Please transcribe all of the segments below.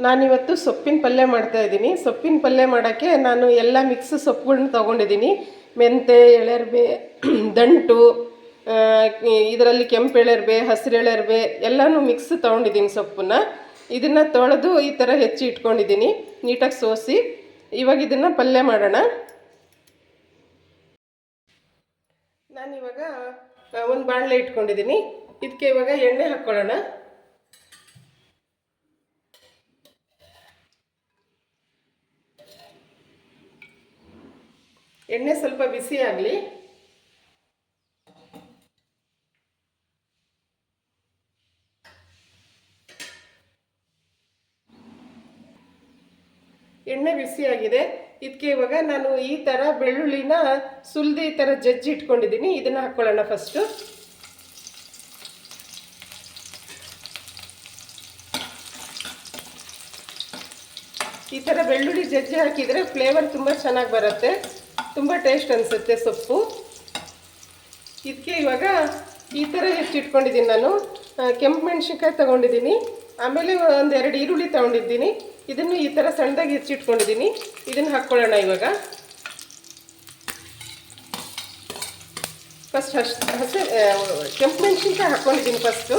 ನಾನಿವತ್ತು ಸೊಪ್ಪಿನ ಪಲ್ಯ ಮಾಡ್ತಾ ಇದ್ದೀನಿ. ಸೊಪ್ಪಿನ ಪಲ್ಯ ಮಾಡೋಕ್ಕೆ ನಾನು ಎಲ್ಲ ಮಿಕ್ಸ್ ಸೊಪ್ಪುಗಳನ್ನ ತೊಗೊಂಡಿದ್ದೀನಿ. ಮೆಂತೆ, ಎಳೆರ್ಬೆ, ದಂಟು ಇದರಲ್ಲಿ ಕೆಂಪು ಎಳೆರ್ಬೆ, ಹಸಿರು ಎಳೆರ್ಬೆ ಎಲ್ಲನೂ ಮಿಕ್ಸ್ ತೊಗೊಂಡಿದ್ದೀನಿ ಸೊಪ್ಪನ್ನ. ಇದನ್ನು ತೊಳೆದು ಈ ಥರ ಹೆಚ್ಚಿ ಇಟ್ಕೊಂಡಿದ್ದೀನಿ. ನೀಟಾಗಿ ಸೋಸಿ. ಇವಾಗ ಇದನ್ನು ಪಲ್ಯ ಮಾಡೋಣ. ನಾನಿವಾಗ ಒಂದು ಬಾಣಲೆ ಇಟ್ಕೊಂಡಿದ್ದೀನಿ. ಇದಕ್ಕೆ ಇವಾಗ ಎಣ್ಣೆ ಹಾಕ್ಕೊಳ್ಳೋಣ ಎಣ್ಣೆ ಸ್ವಲ್ಪ ಬಿಸಿ ಆಗಲಿ. ಎಣ್ಣೆ ಬಿಸಿಯಾಗಿದೆ ಇದಕ್ಕೆ ಇವಾಗ ನಾನು ಈ ಥರ ಬೆಳ್ಳುಳ್ಳಿನ ಸುಲಿದು ಈ ಥರ ಜಜ್ಜಿ ಇಟ್ಕೊಂಡಿದ್ದೀನಿ. ಇದನ್ನು ಹಾಕ್ಕೊಳ್ಳೋಣ ಫಸ್ಟು ಈ ಥರ ಬೆಳ್ಳುಳ್ಳಿ ಜಜ್ಜಿ ಹಾಕಿದರೆ ಫ್ಲೇವರ್ ತುಂಬ ಚೆನ್ನಾಗಿ ಬರುತ್ತೆ. ತುಂಬ ಟೇಸ್ಟ್ ಅನಿಸುತ್ತೆ ಸೊಪ್ಪು. ಇದಕ್ಕೆ ಇವಾಗ ಈ ಥರ ಹೆಚ್ಚಿಟ್ಕೊಂಡಿದ್ದೀನಿ ನಾನು. ಕೆಂಪು ಮೆಣಸಿನ್ಕಾಯಿ ತೊಗೊಂಡಿದ್ದೀನಿ. ಆಮೇಲೆ ಒಂದು ಎರಡು ಈರುಳ್ಳಿ ತೊಗೊಂಡಿದ್ದೀನಿ. ಇದನ್ನು ಈ ಥರ ಸಣ್ಣದಾಗಿ ಹೆಚ್ಚಿಟ್ಕೊಂಡಿದ್ದೀನಿ. ಇದನ್ನು ಹಾಕ್ಕೊಳ್ಳೋಣ ಇವಾಗ. ಫಸ್ಟ್ ಹಸ್, ಹಸಿ ಕೆಂಪು ಮೆಣಸಿನ್ಕಾಯಿ ಹಾಕ್ಕೊಂಡಿದ್ದೀನಿ ಫಸ್ಟು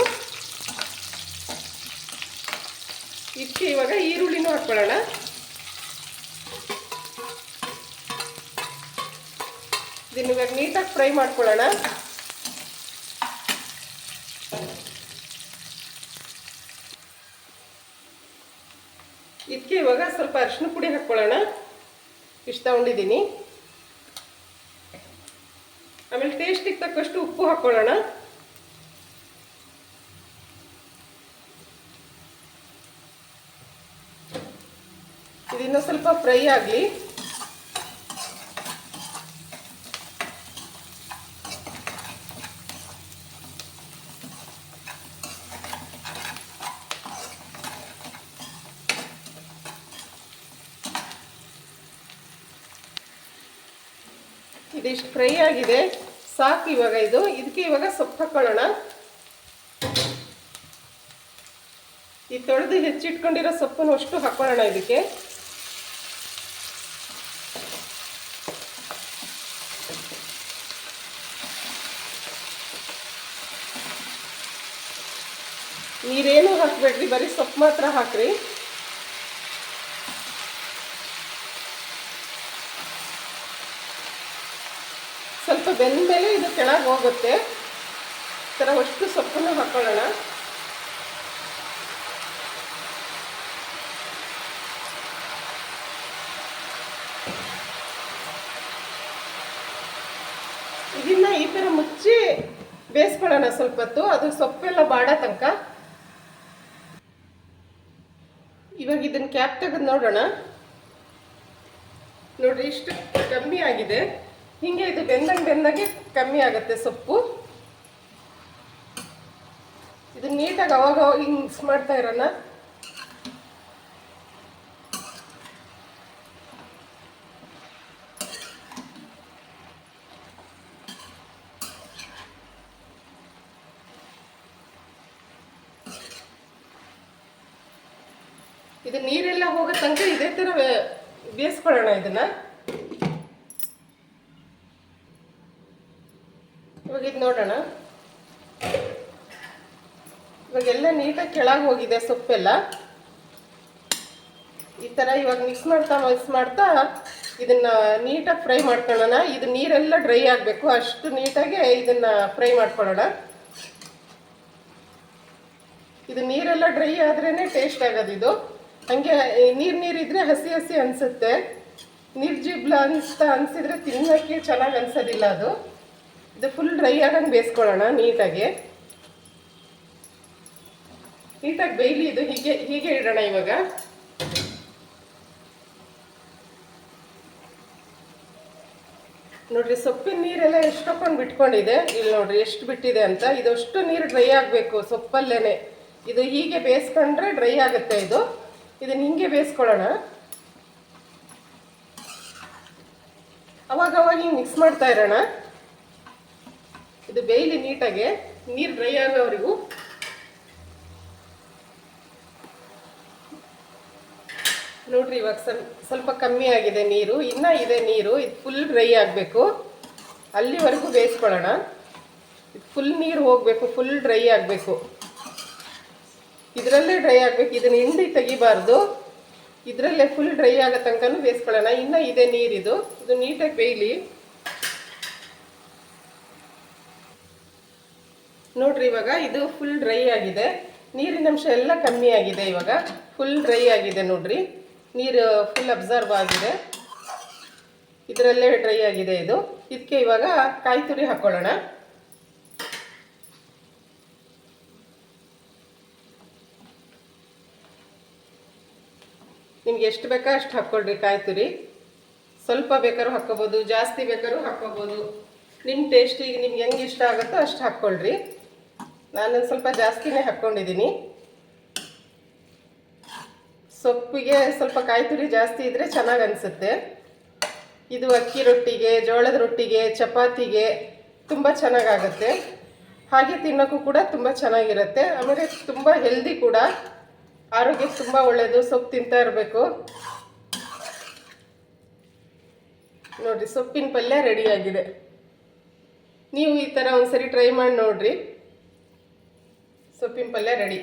ಇದಕ್ಕೆ ಇವಾಗ ಈರುಳ್ಳಿನೂ ಹಾಕ್ಕೊಳ್ಳೋಣ. ಇದನ್ನ ಇವಾಗ ನೀಟಾಗಿ ಫ್ರೈ ಮಾಡ್ಕೊಳ್ಳೋಣ. ಇದಕ್ಕೆ ಇವಾಗ ಸ್ವಲ್ಪ ಅರಿಶಿನ ಪುಡಿ ಹಾಕ್ಕೊಳ್ಳೋಣ. ಇಷ್ಟು ತಗೊಂಡಿದ್ದೀನಿ. ಆಮೇಲೆ ಟೇಸ್ಟಿಗೆ ತಕ್ಕಷ್ಟು ಉಪ್ಪು ಹಾಕ್ಕೊಳ್ಳೋಣ. ಇದನ್ನು ಸ್ವಲ್ಪ ಫ್ರೈ ಆಗಲಿ. ಇದಿಷ್ಟು ಫ್ರೈ ಆಗಿದೆ. ಸಾಕು ಇವಾಗ ಇದು. ಇದಕ್ಕೆ ಇವಾಗ ಸೊಪ್ಪು ಹಾಕ್ಕೊಳ್ಳೋಣ ಈ ತೊಳೆದು ಹೆಚ್ಚಿಟ್ಕೊಂಡಿರೋ ಸೊಪ್ಪನ್ನು ಅಷ್ಟು ಹಾಕ್ಕೊಳ್ಳೋಣ ಇದಕ್ಕೆ. ನೀರೇನು ಹಾಕಬೇಡ್ರಿ, ಬರೀ ಸೊಪ್ಪು ಮಾತ್ರ ಹಾಕ್ರಿ ಸ್ವಲ್ಪ ಬೆಂದ ಮೇಲೆ ಇದು ಕೆಳಗೆ ಹೋಗುತ್ತೆ. ಈ ಥರ ಅಷ್ಟು ಸೊಪ್ಪನ್ನು ಹಾಕ್ಕೊಳ್ಳೋಣ ಇದನ್ನ ಈ ಥರ ಮುಚ್ಚಿ ಬೇಯಿಸ್ಕೊಳ್ಳೋಣ ಸ್ವಲ್ಪ ಹೊತ್ತು ಅದು ಸೊಪ್ಪೆಲ್ಲ ಬಾಡ ತನಕ. ಇವಾಗ ಇದನ್ನ ಕ್ಯಾಪ್ ತೆಗೆದು ನೋಡೋಣ. ನೋಡ್ರಿ ಇಷ್ಟು ಕಮ್ಮಿ ಆಗಿದೆ. ಹಿಂಗೆ ಇದು ಬೆಂದಂಗೆ ಬೆಂದಂಗೆ ಕಮ್ಮಿ ಆಗುತ್ತೆ ಸೊಪ್ಪು. ಇದು ನೀಟಾಗಿ ಅವಾಗ ಅವಾಗ ಹಿಂಗೆ ಮಿಕ್ಸ್ ಮಾಡ್ತಾ ಇರೋಣ. ಇದು ನೀರೆಲ್ಲ ಹೋಗೋ ತನಕ ಇದೇ ಥರ ಬೇಯಿಸ್ಕೊಳ್ಳೋಣ ಇದನ್ನ ಇವಾಗ ಇದು ನೋಡೋಣ ಇವಾಗೆಲ್ಲ ನೀಟಾಗಿ ಕೆಳಗೆ ಹೋಗಿದೆ ಸೊಪ್ಪೆಲ್ಲ. ಈ ಥರ ಇವಾಗ ಮಿಕ್ಸ್ ಮಾಡ್ತಾ ಮಿಕ್ಸ್ ಮಾಡ್ತಾ ಇದನ್ನು ನೀಟಾಗಿ ಫ್ರೈ ಮಾಡ್ಕೊಳ್ಳೋಣ. ಇದು ನೀರೆಲ್ಲ ಡ್ರೈ ಆಗಬೇಕು. ಅಷ್ಟು ನೀಟಾಗಿ ಇದನ್ನು ಫ್ರೈ ಮಾಡ್ಕೊಳ್ಳೋಣ. ಇದು ನೀರೆಲ್ಲ ಡ್ರೈ ಆದ್ರೇ ಟೇಸ್ಟ್ ಆಗೋದು ಇದು. ಹಂಗೆ ನೀರು ನೀರಿದ್ರೆ ಹಸಿ ಹಸಿ ಅನಿಸುತ್ತೆ. ನಿರ್ಜಿಬ್ಲ ಜಿಬ್ಲ ಅನಿಸ್ತಾ ಅನಿಸಿದ್ರೆ ತಿನ್ನೋಕ್ಕೆ ಚೆನ್ನಾಗಿ ಅನ್ಸೋದಿಲ್ಲ ಅದು. ಇದು ಫುಲ್ ಡ್ರೈ ಆಗಂಗೆ ಬೇಯಿಸ್ಕೊಳ್ಳೋಣ ನೀಟಾಗಿ. ನೀಟಾಗಿ ಬೇಯಲಿ ಇದು ಹೀಗೆ ಹೀಗೆ ಇಡೋಣ ಇವಾಗ. ನೋಡ್ರಿ, ಸೊಪ್ಪಿನ ನೀರೆಲ್ಲ ಎಷ್ಟೊಕ್ಕೊಂಡು ಬಿಟ್ಕೊಂಡಿದೆ? ಇಲ್ಲಿ ನೋಡ್ರಿ, ಎಷ್ಟು ಬಿಟ್ಟಿದೆ ಅಂತ. ಇದಷ್ಟು ನೀರು ಡ್ರೈ ಆಗಬೇಕು ಸೊಪ್ಪಲ್ಲೇ ಇದು ಹೀಗೆ ಬೇಯಿಸ್ಕೊಂಡ್ರೆ ಡ್ರೈ ಆಗುತ್ತೆ ಇದು. ಇದನ್ನ ಹಿಂಗೆ ಬೇಯಿಸ್ಕೊಳ್ಳೋಣ. ಅವಾಗ ಅವಾಗ ಹಿಂಗೆ ಮಿಕ್ಸ್ ಮಾಡ್ತಾ ಇರೋಣ. ಇದು ಬೇಯಲಿ ನೀಟಾಗೆ ನೀರು ಡ್ರೈ ಆಗೋವರೆಗೂ ನೋಡ್ರಿ ಇವಾಗ ಸ್ವಲ್ಪ ಕಮ್ಮಿ ಆಗಿದೆ ನೀರು, ಇನ್ನೂ ಇದೆ ನೀರು, ಇದು ಫುಲ್ ಡ್ರೈ ಆಗಬೇಕು. ಅಲ್ಲಿವರೆಗೂ ಬೇಯಿಸ್ಕೊಳ್ಳೋಣ. ಇದು ಫುಲ್ ನೀರು ಹೋಗಬೇಕು ಫುಲ್ ಡ್ರೈ ಆಗಬೇಕು. ಇದರಲ್ಲೇ ಡ್ರೈ ಆಗಬೇಕು, ಇದನ್ನು ಹಿಂಡಿ ತೆಗಿಬಾರ್ದು. ಇದರಲ್ಲೇ ಫುಲ್ ಡ್ರೈ ಆಗೋ ತನಕನೂ ಬೇಯಿಸ್ಕೊಳ್ಳೋಣ. ಇನ್ನೂ ಇದೆ ನೀರಿದು, ಇದು ನೀಟಾಗಿ ಬೇಯಲಿ. ನೋಡ್ರಿ ಇವಾಗ ಇದು ಫುಲ್ ಡ್ರೈ ಆಗಿದೆ. ನೀರಿನ ಅಂಶ ಎಲ್ಲ ಕಮ್ಮಿ ಆಗಿದೆ ಇವಾಗ. ಫುಲ್ ಡ್ರೈ ಆಗಿದೆ ನೋಡ್ರಿ. ನೀರು ಫುಲ್ ಅಬ್ಸರ್ವ್ ಆಗಿದೆ. ಇದರಲ್ಲೇ ಡ್ರೈ ಆಗಿದೆ ಇದು. ಇದಕ್ಕೆ ಇವಾಗ ಕಾಯಿ ತುರಿ ಹಾಕೊಳ್ಳೋಣ. ನಿಮ್ಗೆ ಎಷ್ಟು ಬೇಕಾ ಅಷ್ಟು ಹಾಕ್ಕೊಳ್ರಿ ಕಾಯಿ ತುರಿ. ಸ್ವಲ್ಪ ಬೇಕಾದ್ರೂ ಹಾಕ್ಕೋಬೋದು, ಜಾಸ್ತಿ ಬೇಕಾದ್ರೂ ಹಾಕ್ಕೋಬೋದು. ನಿಮ್ಮ ಟೇಸ್ಟಿಗೆ ನಿಮ್ಗೆ ಹೆಂಗೆ ಇಷ್ಟ ಆಗುತ್ತೋ ಅಷ್ಟು ಹಾಕ್ಕೊಳ್ರಿ. ನಾನು ಸ್ವಲ್ಪ ಜಾಸ್ತಿನೇ ಹಾಕ್ಕೊಂಡಿದ್ದೀನಿ. ಸೊಪ್ಪಿಗೆ ಸ್ವಲ್ಪ ಕಾಯಿ ತುರಿ ಜಾಸ್ತಿ ಇದ್ದರೆ ಚೆನ್ನಾಗಿ ಅನಿಸುತ್ತೆ. ಇದು ಅಕ್ಕಿ ರೊಟ್ಟಿಗೆ, ಜೋಳದ ರೊಟ್ಟಿಗೆ, ಚಪಾತಿಗೆ ತುಂಬ ಚೆನ್ನಾಗಾಗುತ್ತೆ. ಹಾಗೆ ತಿನ್ನೋಕ್ಕೂ ಕೂಡ ತುಂಬ ಚೆನ್ನಾಗಿರುತ್ತೆ. ಆಮೇಲೆ ತುಂಬ ಹೆಲ್ದಿ ಕೂಡ. ಆರೋಗ್ಯಕ್ಕೆ ತುಂಬ ಒಳ್ಳೆಯದು ಸೊಪ್ಪು ತಿಂತಾ ಇರಬೇಕು. ನೋಡಿರಿ, ಸೊಪ್ಪಿನ ಪಲ್ಯ ರೆಡಿಯಾಗಿದೆ. ನೀವು ಈ ಥರ ಒಂದ್ಸರಿ ಟ್ರೈ ಮಾಡಿ ನೋಡ್ರಿ. ಸೊಪ್ಪಿನ ಪಲ್ಯ ರೆಡಿ.